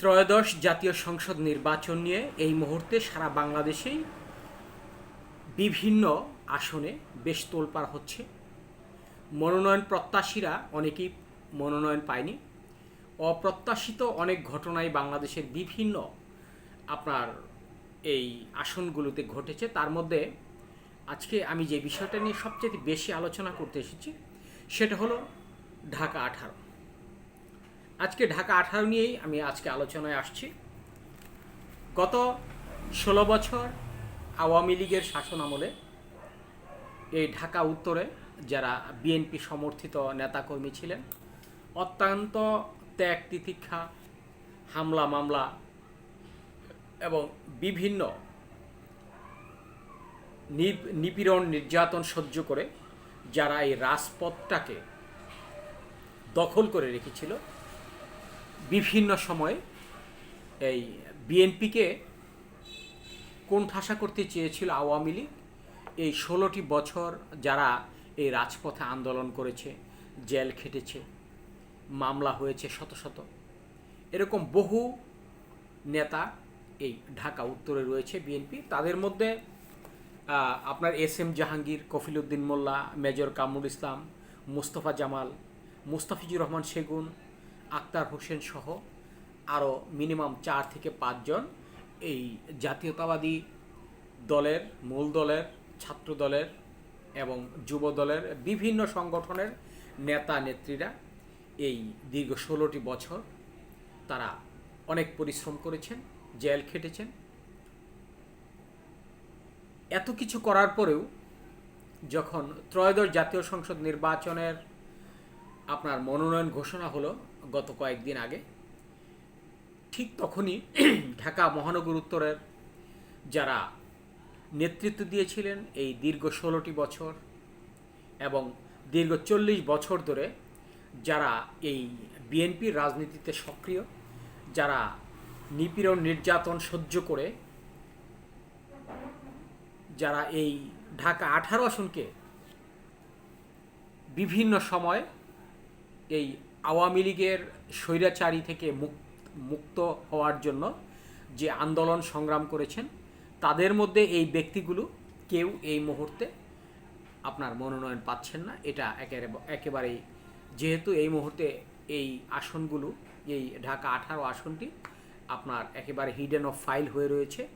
ত্রয়োদশ জাতীয় সংসদ নির্বাচন নিয়ে এই মুহূর্তে সারা বাংলাদেশেই বিভিন্ন আসনে বেশ তোলপাড় হচ্ছে। মনোনয়ন প্রত্যাশীরা অনেকেই মনোনয়ন পায়নি। অপ্রত্যাশিত অনেক ঘটনাই বাংলাদেশের বিভিন্ন আপনার এই আসনগুলোতে ঘটেছে। তার মধ্যে আজকে আমি যে বিষয়টা নিয়ে সবচেয়ে বেশি আলোচনা করতে এসেছি, সেটা হলো ঢাকা আঠারো। আজকে ঢাকা আঠারো নিয়েই আমি আজকে আলোচনায় আসছি। গত ষোলো বছর আওয়ামী লীগের শাসন আমলে এই ঢাকা উত্তরে যারা বিএনপি সমর্থিত নেতাকর্মী ছিলেন, অত্যন্ত ত্যাগ তিতিক্ষা, হামলা মামলা এবং বিভিন্ন নিপ- নিপীড়ন নির্যাতন সহ্য করে যারা এই রাজপথটাকে দখল করে রেখেছিল বিভিন্ন সময়ে এই বিএনপিকে কোন ঠাসা করতে চেয়েছিল আওয়ামী লীগ? এই ষোলোটি বছর যারা এই রাজপথে আন্দোলন করেছে, জেল খেটেছে, মামলা হয়েছে শত শত। এরকম বহু নেতা এই ঢাকা উত্তরে রয়েছে বিএনপি। তাদের মধ্যে আপনার S M Jahangir Kafiluddin Molla, major Kamrul Islam, Mustafa Jamal, Mustafizur Rahman Segun Akhtar Hossain সহ আরও মিনিমাম চার থেকে পাঁচজন এই জাতীয়তাবাদী দলের, মূল দলের, ছাত্র দলের এবং যুব দলের বিভিন্ন সংগঠনের নেতা নেত্রীরা এই দীর্ঘ ষোলোটি বছর তারা অনেক পরিশ্রম করেছেন, জেল খেটেছেন। এত কিছু করার পরেও যখন ত্রয়োদশ জাতীয় সংসদ নির্বাচনের আপনার মনোনয়ন ঘোষণা হলো গত কয়েকদিন আগে, ঠিক তখনই ঢাকা মহানগর উত্তরের যারা নেতৃত্ব দিয়েছিলেন এই দীর্ঘ ষোলোটি বছর এবং দীর্ঘ চল্লিশ বছর ধরে যারা এই বিএনপির রাজনীতিতে সক্রিয়, যারা নিপীড়ন, নির্যাতন সহ্য করে, যারা এই ঢাকা আঠারো আসনকে বিভিন্ন সময় এই আওয়ামী লীগের স্বৈরাচারী থেকে মুক- মুক্ত হওয়ার জন্য যে আন্দোলন সংগ্রাম করেছেন, তাদের মধ্যে এই ব্যক্তিগুলো কেউ এই মুহূর্তে আপনার মনোনয়ন পাচ্ছেন না। এটা একেবারে একেবারেই যেহেতু এই মুহূর্তে এই আসনগুলো, এই ঢাকা আঠারো আসনটি আপনার একেবারে হিডেন অফ ফাইল হয়ে রয়েছে।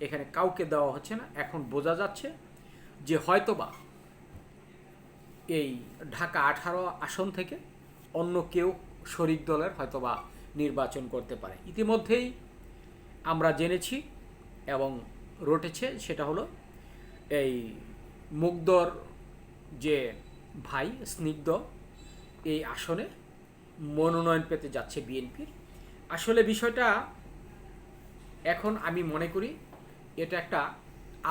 এখানে কাউকে দেওয়া হচ্ছে না। এখন বোঝা যাচ্ছে যে হয়তোবা এই ঢাকা আঠারো আসন থেকে অন্য কেউ শরিক দলের হয়তোবা নির্বাচন করতে পারে। ইতিমধ্যেই আমরা জেনেছি এবং রটেছে সেটা হলো এই মুগ্ধর যে ভাই, স্নিগ্ধ, এই আসনে মনোনয়ন পেতে যাচ্ছে বিএনপির। আসলে বিষয়টা এখন আমি মনে করি এটা একটা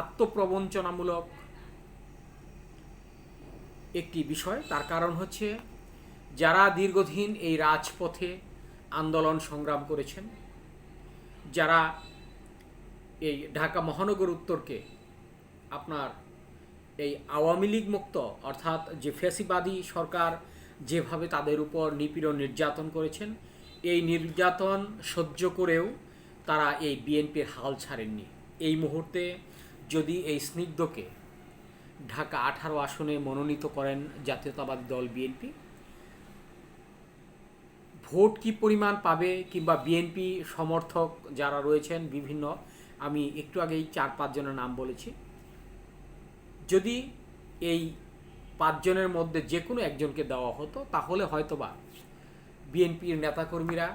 আত্মপ্রবঞ্চনামূলক একটি বিষয়। তার কারণ হচ্ছে যারা দীর্ঘদিন এই রাজপথে আন্দোলন সংগ্রাম করেছেন, যারা এই ঢাকা মহানগর উত্তরকে আপনার এই আওয়ামী লীগ মুক্ত, অর্থাৎ যে ফ্যাসিবাদী সরকার যেভাবে তাদের উপর নিপীড়ন নির্যাতন করেছেন, এই নির্যাতন সহ্য করেও তারা এই বিএনপির হাল ছাড়েননি। এই মুহূর্তে যদি এই স্নিগ্ধকে ঢাকা আঠারো আসনে মনোনীত করেন জাতীয়তাবাদী দল বিএনপি ভোট কি পরিমাণ পাবে কিংবা বিএনপি সমর্থক যারা রয়েছেন বিভিন্ন, আমি একটু আগেই চার পাঁচজনের নাম বলেছি। যদি এই পাঁচজনের মধ্যে যে কোনো একজনকে দেওয়া হতো, তাহলে হয়তোবা বিএনপির নেতাকর্মীরা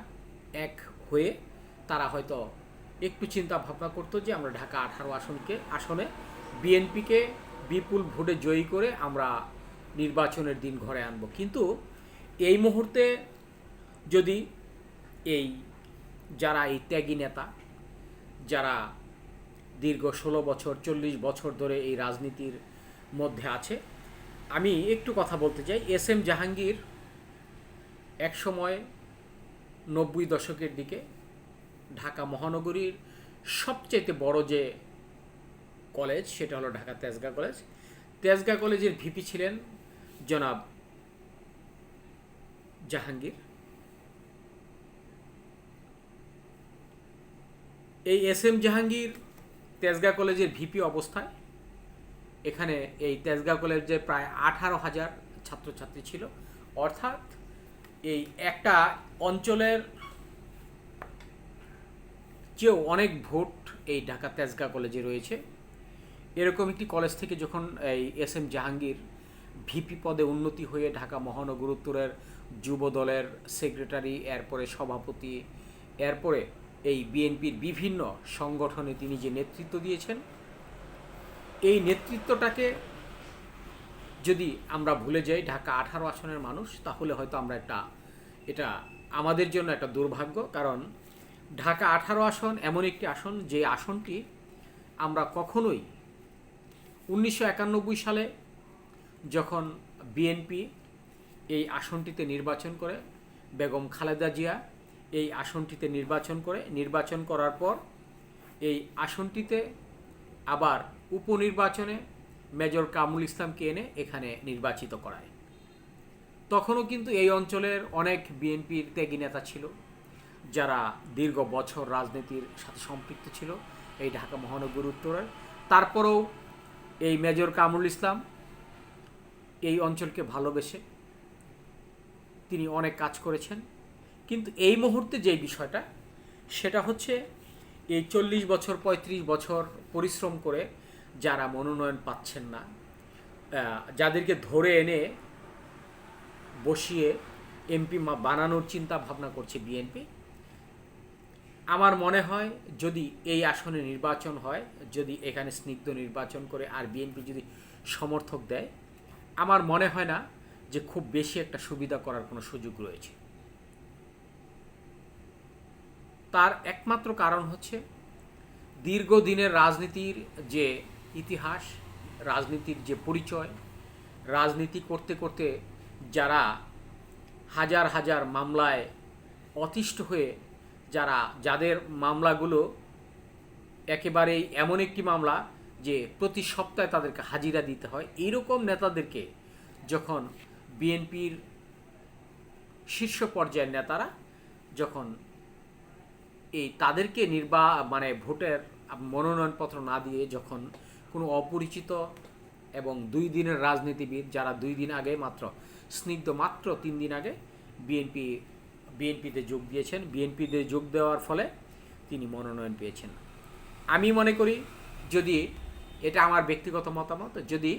এক হয়ে তারা হয়তো একটু চিন্তা ভাবনা করতো যে আমরা ঢাকা আঠারো আসনকে, আসনে বিএনপিকে বিপুল ভোটে জয়ী করে আমরা নির্বাচনের দিন ঘরে আনব। কিন্তু এই মুহূর্তে যদি এই যারা এই ত্যাগী নেতা, যারা দীর্ঘ ষোলো বছর, চল্লিশ বছর ধরে এই রাজনীতির মধ্যে আছে, আমি একটু কথা বলতে চাই। এস এম জাহাঙ্গীর এক সময় নব্বই দশকের দিকে ঢাকা মহানগরীর সবচেয়ে বড় যে কলেজ, সেটা হলো ঢাকা তেজগা কলেজ। তেজগাঁ কলেজের ভিপি ছিলেন জনাব জাহাঙ্গীর। এই এস এম জাহাঙ্গীর তেজগাঁ কলেজের ভিপি অবস্থায়। এখানে এই তেজগাঁ কলেজে প্রায় আঠারো হাজার ছাত্রছাত্রী ছিল। অর্থাৎ এই একটা অঞ্চলের চেয়েও অনেক ভোট এই ঢাকা তেজগাঁ কলেজে রয়েছে। এরকম একটি কলেজ থেকে যখন এই এস এম জাহাঙ্গীর ভিপি পদে উন্নতি হয়ে ঢাকা মহানগর উত্তরের যুব দলের সেক্রেটারি, এরপরে সভাপতি, এরপরে এই বিএনপির বিভিন্ন সংগঠনে তিনি যে নেতৃত্ব দিয়েছেন, এই নেতৃত্বটাকে যদি আমরা ভুলে যাই, ঢাকা আঠারো আসনের মানুষ, তাহলে হয়তো আমরা একটা, এটা আমাদের জন্য একটা দুর্ভাগ্য। কারণ ঢাকা আঠারো আসন এমন একটি আসন, যে আসনটি আমরা কখনোই উনিশশো একানব্বই সালে যখন বিএনপি এই আসনটিতে নির্বাচন করে, বেগম খালেদা জিয়া এই আসনটিতে নির্বাচন করে, নির্বাচন করার পর এই আসনটিতে আবার উপনির্বাচনে মেজর কামরুল ইসলামকে এনে এখানে নির্বাচিত করায়। তখনও কিন্তু এই অঞ্চলের অনেক বিএনপির ত্যাগী নেতা ছিল, যারা দীর্ঘ বছর রাজনীতির সাথে সম্পৃক্ত ছিল, এই ঢাকা মহানগর উত্তরের। তারপরেও এই মেজর কামরুল ইসলাম এই অঞ্চলকে ভালোবেসে তিনি অনেক কাজ করেছেন। কিন্তু এই মুহূর্তে যে বিষয়টা, সেটা হচ্ছে এই চল্লিশ বছর ৩৫ বছর পরিশ্রম করে যারা মনোনয়ন পাচ্ছেন না যাদেরকে ধরে এনে বসিয়ে এমপি মা বানানোর চিন্তা ভাবনা করছে বিএনপি। আমার মনে হয় যদি এই আসনে নির্বাচন হয়, যদি এখানে স্নিগ্ধ নির্বাচন করে আর বিএনপি যদি সমর্থক দেয়, আমার মনে হয় না যে খুব বেশি একটা সুবিধা করার কোনো সুযোগ রয়েছে। তার একমাত্র কারণ হচ্ছে দীর্ঘদিনের রাজনীতির যে ইতিহাস, রাজনীতির যে পরিচয়, রাজনীতি করতে করতে যারা হাজার হাজার মামলায় অতিষ্ঠ হয়ে, যারা যাদের মামলাগুলো একেবারেই এমন একটি মামলা যে প্রতি সপ্তাহে তাদেরকে হাজিরা দিতে হয় এইরকম নেতাদেরকে যখন বিএনপির শীর্ষ পর্যায়ের নেতারা যখন এই তাদেরকে নির্বা মানে ভোটের মনোনয়নপত্র না দিয়ে যখন কোনো অপরিচিত এবং দুই দিনের রাজনীতিবিদ যারা দুই দিন আগে মাত্র, স্নিগ্ধ মাত্র তিন দিন আগে বিএনপি বিএনপিতে যোগ দিয়েছেন বিএনপিতে যোগ দেওয়ার ফলে তিনি মনোনয়ন পেয়েছেন। আমি মনে করি যদি এটা আমার ব্যক্তিগত মতামত, যদি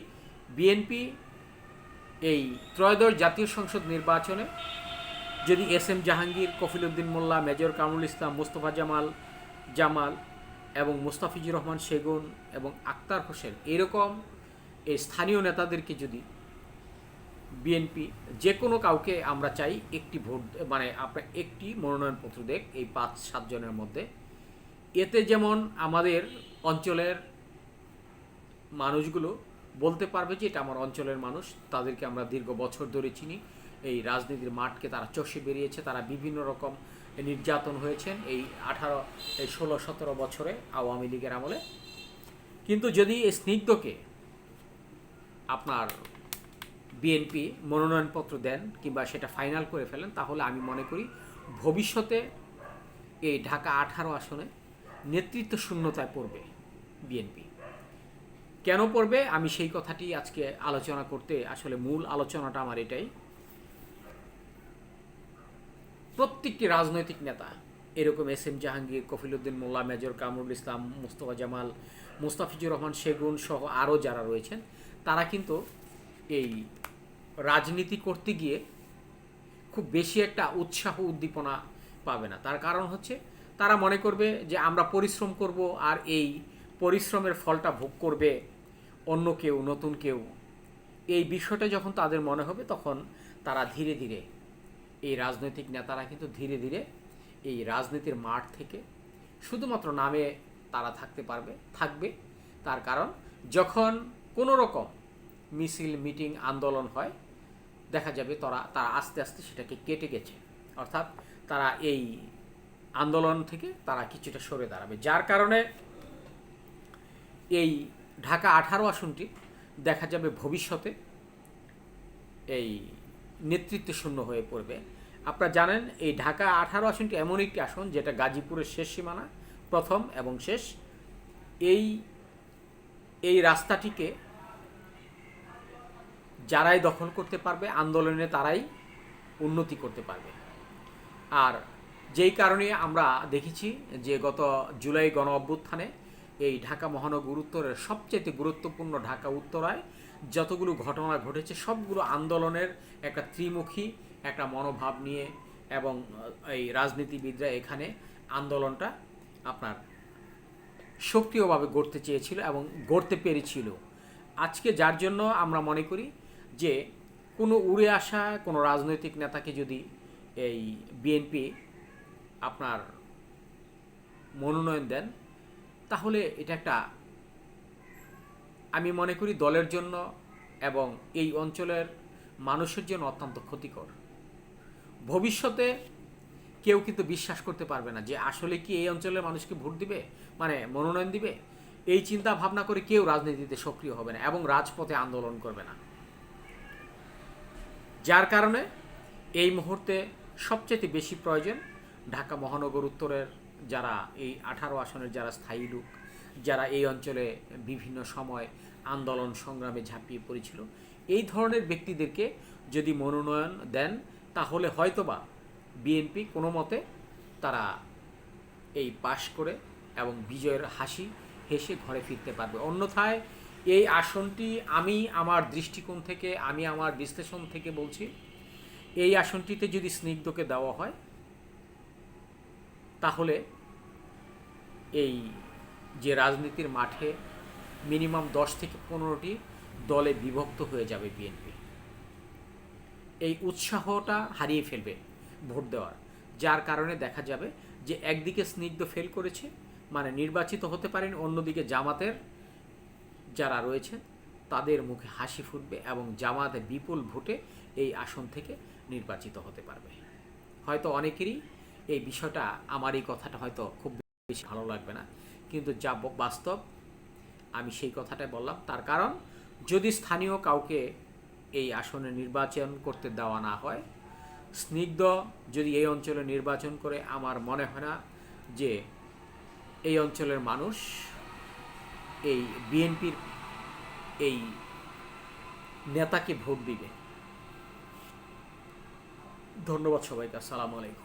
বিএনপি এই ত্রয়োদশ জাতীয় সংসদ নির্বাচনে যদি S M Jahangir, Kafiluddin Molla, major Kamrul Islam, Mostafa Jamal Jamal এবং মুস্তাফিজুর রহমান সেগুন এবং আক্তার হোসেন এরকম এই স্থানীয় নেতাদেরকে যদি বিএনপি যে কোনো কাউকে আমরা চাই একটি ভোট মানে আপনার একটি মনোনয়নপত্র দেখ এই পাঁচ সাতজনের মধ্যে। এতে যেমন আমাদের অঞ্চলের মানুষগুলো বলতে পারবে যে এটা আমার অঞ্চলের মানুষ, তাদেরকে আমরা দীর্ঘ বছর ধরে চিনি। এই রাজনীতির মাঠকে তারা চষে বেরিয়েছে, তারা বিভিন্ন রকম নির্যাতন হয়েছেন এই আঠারো, এই ষোলো, সতেরো বছরে আওয়ামী লীগের আমলে। কিন্তু যদি এই স্নিগ্ধকে আপনার বিএনপি মনোনয়নপত্র দেন কিংবা সেটা ফাইনাল করে ফেলেন, তাহলে আমি মনে করি ভবিষ্যতে এই ঢাকা আঠারো আসনে নেতৃত্ব শূন্যতায় পড়বে বিএনপি। কেন পড়বে? আমি সেই কথাটি আজকে আলোচনা করতে আসলে মূল আলোচনাটা আমার এটাই। প্রত্যেকটি রাজনৈতিক নেতা, এরকম S M Jahangir, Kafiluddin Molla, major Kamrul Islam, Mustafa Jamal, Mustafizur Rahman Segun সহ আরও যারা রয়েছেন, তারা কিন্তু এই রাজনীতি করতে গিয়ে খুব বেশি একটা উৎসাহ, উদ্দীপনা পাবে না। তার কারণ হচ্ছে, তারা মনে করবে যে আমরা পরিশ্রম করব আর এই পরিশ্রমের ফলটা ভোগ করবে অন্য কেউ, নতুন কেউ। এই বিষয়টা যখন তাদের মনে হবে, তখন তারা ধীরে ধীরে এই রাজনৈতিক নেতারা কিন্তু ধীরে ধীরে এই রাজনীতির মাঠ থেকে শুধুমাত্র নামে তারা থাকতে পারবে, থাকবে। তার কারণ, যখন কোনো রকম মিছিল, মিটিং, আন্দোলন হয়, দেখা যাবে তারা তারা আস্তে আস্তে সেটাকে কেটে গেছে। অর্থাৎ তারা এই আন্দোলন থেকে তারা কিছুটা সরে দাঁড়াবে। যার কারণে এই ঢাকা আঠারো আসনটি দেখা যাবে ভবিষ্যতে এই নেতৃত্ব শূন্য হয়ে পড়বে। আপনারা জানেন, এই ঢাকা আঠারো আসনটি এমন একটি আসন, যেটা গাজীপুরের শেষ সীমানা, প্রথম এবং শেষ। এই এই রাস্তাটিকে যারাই দখল করতে পারবে, আন্দোলনে তারাই উন্নতি করতে পারবে। আর যেই কারণে আমরা দেখেছি যে গত জুলাই গণ অভ্যুত্থানে এই ঢাকা মহানগর উত্তরের সবচেয়ে গুরুত্বপূর্ণ ঢাকা উত্তরায় যতগুলো ঘটনা ঘটেছে, সবগুলো আন্দোলনের একটা ত্রিমুখী, একটা মনোভাব নিয়ে এবং এই রাজনীতিবিদরা এখানে আন্দোলনটা আপনার সক্রিয়ভাবে গড়তে চেয়েছিল এবং গড়তে পেরেছিল। আজকে যার জন্য আমরা মনে করি যে, কোনো উড়ে আসা কোনো রাজনৈতিক নেতাকে যদি এই বিএনপি আপনার মনোনয়ন দেন তাহলে এটা একটা আমি মনে করি দলের জন্য এবং এই অঞ্চলের মানুষের জন্য অত্যন্ত ক্ষতিকর। ভবিষ্যতে কেউ কিন্তু বিশ্বাস করতে পারবে না যে আসলে কি এই অঞ্চলের মানুষকে ভোট দিবে? মানে মনোনয়ন দিবে? এই চিন্তা ভাবনা করে কেউ রাজনীতিতে সক্রিয় হবে না এবং রাজপথে আন্দোলন করবে না। যার কারণে এই মুহূর্তে সবচেয়ে বেশি প্রয়োজন ঢাকা মহানগর উত্তরের যারা এই আঠারো আসনের যারা স্থায়ী লোক, যারা এই অঞ্চলে বিভিন্ন সময় আন্দোলন সংগ্রামে ঝাঁপিয়ে পড়েছিল, এই ধরনের ব্যক্তিদেরকে যদি মনোনয়ন দেন, তাহলে হয়তোবা বিএনপি কোনো মতে তারা এই পাশ করে এবং বিজয়ের হাসি হেসে ঘরে ফিরতে পারবে। অন্যথায় এই আসনটি আমি আমার দৃষ্টিকোণ থেকে, আমি আমার বিশ্লেষণ থেকে বলছি, এই আসনটিতে যদি স্নিগ্ধকে দেওয়া হয় এই যে রাজনীতির মাঠে মিনিমাম দশ থেকে পনেরোটি দলে বিভক্ত হয়ে যাবে বিএনপি। এই উৎসাহটা হারিয়ে ফেলবে ভোট দেওয়ার, যার কারণে দেখা যাবে যে একদিকে স্নিগ্ধ ফেল করেছে মানে নির্বাচিত হতে পারেন অন্যদিকে জামাতের যারা রয়েছে, তাদের মুখে হাসি ফুটবে এবং জামাতে বিপুল ভোটে এই আসন থেকে নির্বাচিত হতে পারবে। হয়তো অনেকেরই এই বিষয়টা আমার এই কথাটা হয়তো খুব বেশি ভালো লাগবে না। কিন্তু যা বাস্তব, আমি সেই কথাটাই বললাম। তার কারণ, যদি স্থানীয় কাউকে এই আসনে নির্বাচন করতে দেওয়া না হয়, স্নিগ্ধ যদি এই অঞ্চলে নির্বাচন করে, আমার মনে হয় না যে এই অঞ্চলের মানুষ এই বিএনপির এই নেতাকে ভোট দিবে। ধন্যবাদ সবাইকে, আসসালামু আলাইকুম।